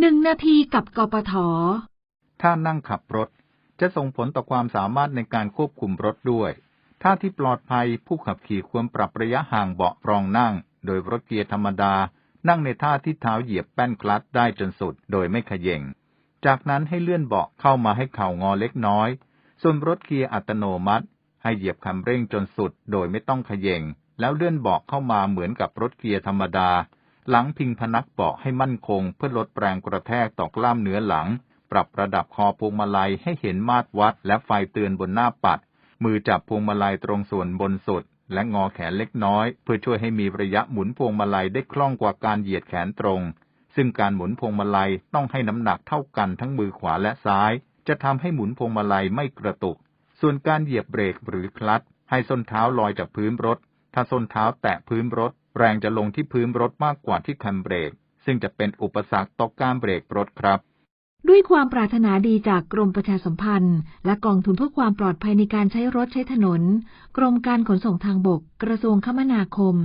หนึ่งนาทีกับกปท ถ้านั่งขับรถ จะส่งผลต่อความสามารถในการควบคุมรถด้วยท่าที่ปลอดภัยผู้ขับขี่ควรปรับระยะห่างเบาะรองนั่ง โดยรถเกียร์ธรรมดา นั่งในท่าที่เท้าเหยียบแป้นคลัตช์ได้จนสุดโดยไม่ขย่งจากนั้นให้เลื่อนเบาะเข้ามาให้เข่างอเล็กน้อย ส่วนรถเกียร์อัตโนมัติ ให้เหยียบคันเร่งจนสุดโดยไม่ต้องขย่งแล้วเลื่อนเบาะเข้ามาเหมือนกับรถเกียร์ธรรมดา หลังพิงพนักเบาะให้มั่นคงเพื่อลดแรงกระแทกต่อกล้ามเนื้อหลัง ปรับระดับคอพวงมาลัยให้เห็นมาตรวัดและไฟเตือนบนหน้าปัด มือจับพวงมาลัยตรงส่วนบนสุด และงอแขนเล็กน้อย เพื่อช่วยให้มีระยะหมุนพวงมาลัยได้คล่องกว่าการเหยียดแขนตรง ซึ่งการหมุนพวงมาลัยต้องให้น้ำหนักเท่ากันทั้งมือขวาและซ้าย จะทำให้หมุนพวงมาลัยไม่กระตุก ส่วนการเหยียบเบรกหรือคลัตช์ให้ส้นเท้าลอยจากพื้นรถ ถ้าส้นเท้าแตะพื้นรถ แรงจะลงที่พื้นรถมากกว่าที่คันเบรก ซึ่งจะเป็นอุปสรรคต่อการเบรกรถครับ ด้วยความปรารถนาดีจากกรมประชาสัมพันธ์ และกองทุนเพื่อความปลอดภัยในการใช้รถใช้ถนน กรมการขนส่งทางบก กระทรวงคมนาคม